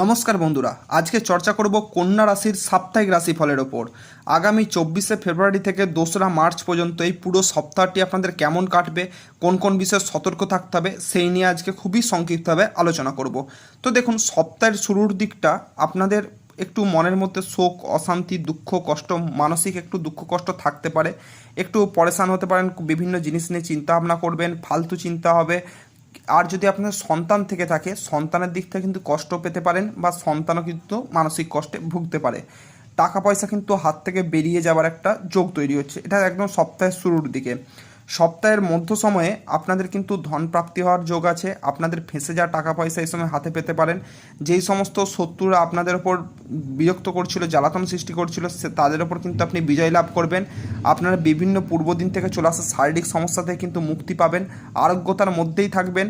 নমস্কার বন্ধুরা, আজকে চর্চা করব কন্যা রাশির সাপ্তাহিক রাশিফলের ওপর। আগামী চব্বিশে ফেব্রুয়ারি থেকে দোসরা মার্চ পর্যন্ত এই পুরো সপ্তাহটি আপনাদের কেমন কাটবে, কোন কোন বিষয়ে সতর্ক থাকতে হবে, সেই নিয়ে আজকে খুবই সংক্ষিপ্তভাবে আলোচনা করব। তো দেখুন, সপ্তাহের শুরুর দিকটা আপনাদের একটু মনের মধ্যে শোক, অশান্তি, দুঃখ, কষ্ট, মানসিক একটু দুঃখ, কষ্ট থাকতে পারে। একটু পরেশান হতে পারেন, বিভিন্ন জিনিস নিয়ে চিন্তা ভাবনা করবেন, ফালতু চিন্তা হবে আর যদি আপনার সন্তান থেকে থাকে, সন্তানের দিক থেকে কিন্তু কষ্ট পেতে পারেন বা সন্তানও কিন্তু মানসিক কষ্টে ভুগতে পারে। টাকা পয়সা কিন্তু হাত থেকে বেরিয়ে যাওয়ার একটা যোগ তৈরি হচ্ছে। এটা একদম সপ্তাহের শুরুর দিকে। সপ্তাহের মধ্য সময়ে আপনাদের কিন্তু ধন প্রাপ্তি হওয়ার যোগ আছে, আপনাদের ফেঁসে যাওয়া টাকা পয়সা এই সময় হাতে পেতে পারেন। যেই সমস্ত শত্রুরা আপনাদের ওপর বিরক্ত করছিল, জ্বালাতন সৃষ্টি করছিল, সে তাদের ওপর কিন্তু আপনি বিজয় লাভ করবেন। আপনারা বিভিন্ন পূর্বদিন থেকে চলে আসা শারীরিক সমস্যা থেকে কিন্তু মুক্তি পাবেন, আরোগ্যতার মধ্যেই থাকবেন।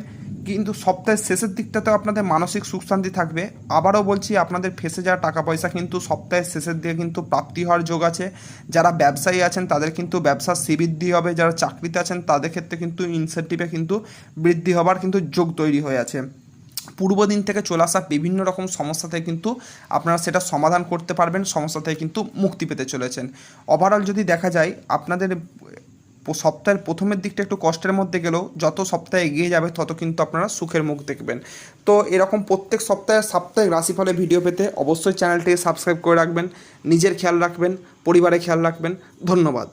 কিন্তু সপ্তাহের শেষের দিকটাতেও আপনাদের মানসিক সুখ শান্তি থাকবে। আবারও বলছি, আপনাদের ফেসে যাওয়া টাকা পয়সা কিন্তু সপ্তাহের শেষের দিকে কিন্তু প্রাপ্তি হওয়ার যোগ আছে। যারা ব্যবসায়ী আছেন, তাদের কিন্তু ব্যবসার শ্রীবৃদ্ধি হবে। যারা চাকরিতে আছেন, তাদের ক্ষেত্রে কিন্তু ইনসেন্টিভে কিন্তু বৃদ্ধি হবার কিন্তু যোগ তৈরি হয়ে আছে। পূর্বদিন থেকে চলে আসা বিভিন্ন রকম সমস্যা থেকে কিন্তু আপনারা সেটা সমাধান করতে পারবেন। সমস্যা থেকে কিন্তু মুক্তি পেতে চলেছেন। ওভারঅল যদি দেখা যায়, আপনাদের সপ্তাহের প্রথমের দিকটা একটু কষ্টের মধ্যে গেলেও যত সপ্তাহে এগিয়ে যাবে, তত কিন্তু আপনারা সুখের মুখ দেখবেন। তো এরকম প্রত্যেক সপ্তাহে সাপ্তাহিক রাশিফলে ভিডিও পেতে অবশ্যই চ্যানেলটিকে সাবস্ক্রাইব করে রাখবেন। নিজের খেয়াল রাখবেন, পরিবারের খেয়াল রাখবেন। ধন্যবাদ।